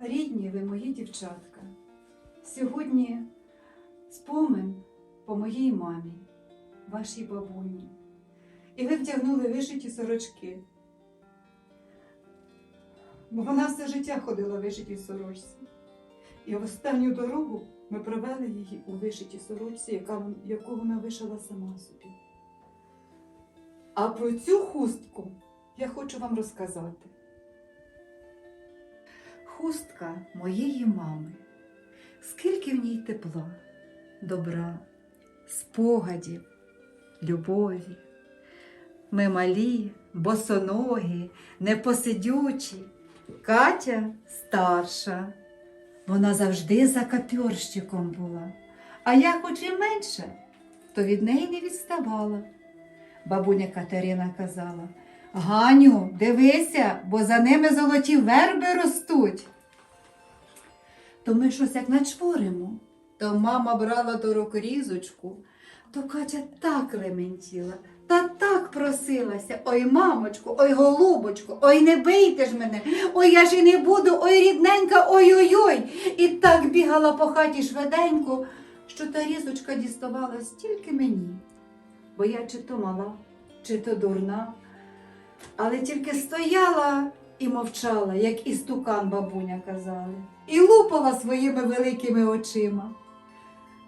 рідні, ви мої дівчатка. Сьогодні спомин по моїй мамі, вашій бабуні. І ви вдягнули вишиті сорочки. Бо вона все життя ходила в вишитій сорочці. І останню дорогу ми провели її у вишитій сорочці, яка, яку вона вишила сама собі. А про цю хустку я хочу вам розказати. Хустка моєї мами. Скільки в ній тепла, добра, спогадів, любові. Ми малі, босоногі, непосидючі. Катя старша. Вона завжди за капьорщиком була. А я хоч і менше, то від неї не відставала. Бабуня Катерина казала: Ганю, дивися, бо за ними золоті верби ростуть. То ми щось як начворимо. То мама брала до рук різочку, то Катя так лементіла, та так просилася. Ой, мамочку, ой, голубочку, ой, не бийте ж мене, ой, я ж і не буду, ой, рідненька, ой-ой-ой. І так бігала по хаті швиденько, що та різочка діставалась тільки мені. Бо я чи то мала, чи то дурна, але тільки стояла і мовчала, як істукан бабуня казали, і лупала своїми великими очима.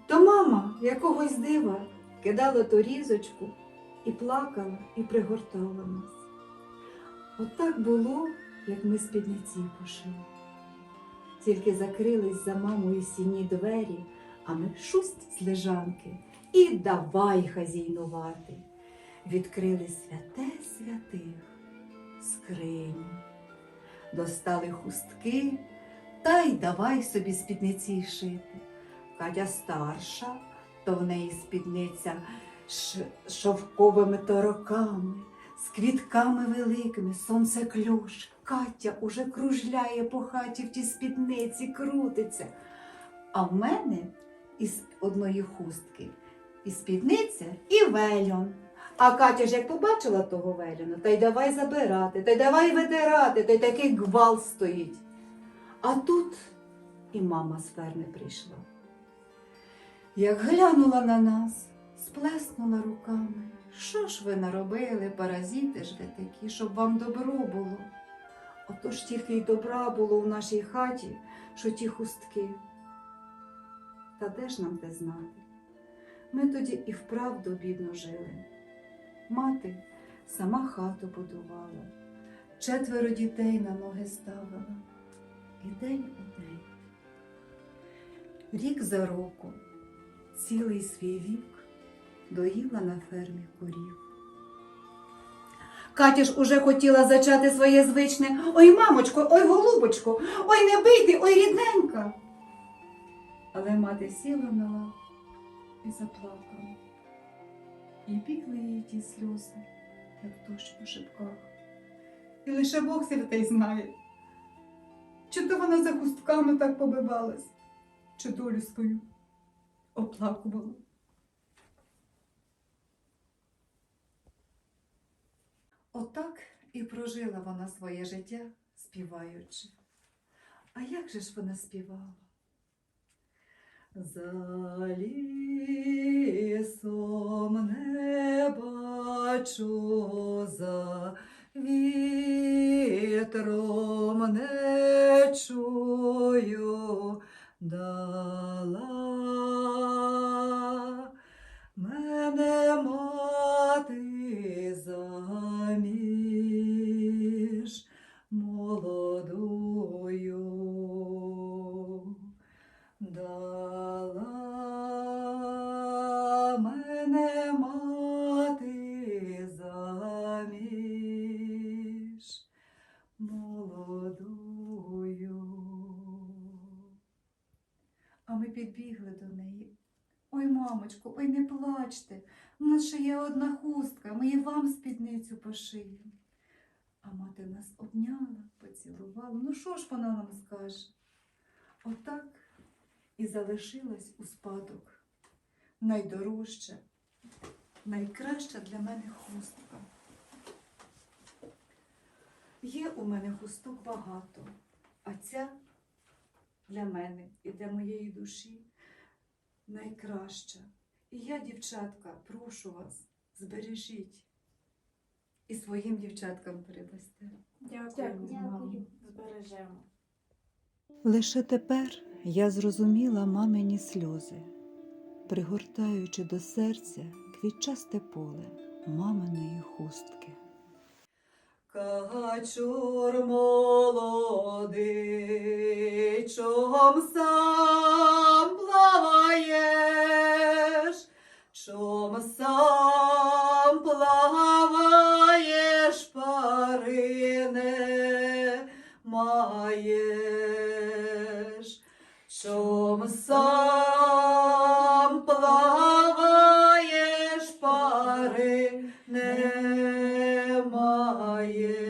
То мама якогось дива кидала ту різочку і плакала, і пригортала нас. Отак було, як ми спідниці пошили. Тільки закрились за мамою сіні двері, а ми шусть з лежанки і давай хазійнувати. Відкрили святе святих скриню, достали хустки та й давай собі спідниці шити. Катя старша, то в неї спідниця ш- шовковими тороками, з квітками великими, сонце клюш. Катя уже кружляє по хаті в тій спідниці, крутиться. А в мене із одної хустки і спідниця, і вельон. А Катя ж як побачила того велюна, та й давай забирати, та й давай видирати, та й такий гвалт стоїть. А тут і мама з ферми прийшла. Як глянула на нас, сплеснула руками. Що ж ви наробили, паразити ж ви такі, щоб вам добро було? Отож тільки й добра було в нашій хаті, що ті хустки. Та де ж нам те знати? Ми тоді і вправду бідно жили. Мати сама хату будувала, четверо дітей на ноги ставила. І день у день. Рік за року, цілий свій вік доїла на фермі корів. Катя ж уже хотіла зачати своє звичне Ой, мамочко, ой, голубочко, ой, не бийте, ой, рідненька. Але мати сіла на лаву і заплакала. І бігли її ті сльози, як дощ по шибках. І лише Бог святий знає, чи то вона за хустками так побивалась, чи долю свою оплакувала. Отак і прожила вона своє життя, співаючи. А як же ж вона співала? За лісом не бачу, за вітром не чую, дала мене мати заміж молодою. А ми підбігли до неї. Ой, мамочко, ой, не плачте. У нас ще є одна хустка, ми і вам спідницю пошиємо. А мати нас обняла, поцілувала. Ну що ж вона нам скаже? Отак і залишилась у спадок найдорожча, найкраща для мене хустка. Є у мене хусток багато, а ця для мене і для моєї душі найкраща. І я, дівчатка, прошу вас, збережіть і своїм дівчаткам передасте. Дякую, мамо. Дякую. Збережемо. Лише тепер я зрозуміла мамині сльози, пригортаючи до серця квітчасте поле маминої хустки. Качур молодий, чом сам плаваєш, чом сам плаваєш, парине маєш, чом сам плаваєш, пари не маєш.